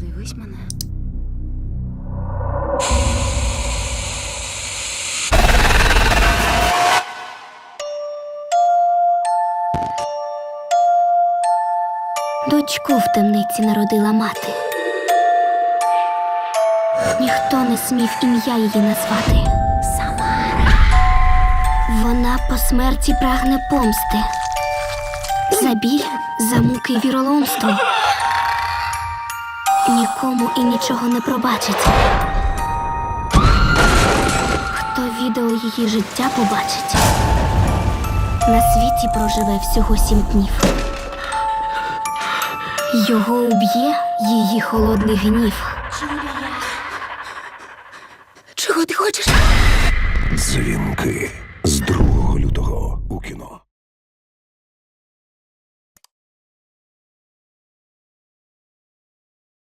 Дивись мене. Дочку в темниці народила мати. Ніхто не смів ім'я її назвати. Самара. Вона по смерті прагне помсти. За біль, за муки й віроломство. Нікому і нічого не пробачить. Хто відео її життя побачить, на світі проживе всього сім днів. Його уб'є її холодний гнів. Чого ти хочеш? Дзвінки з другої.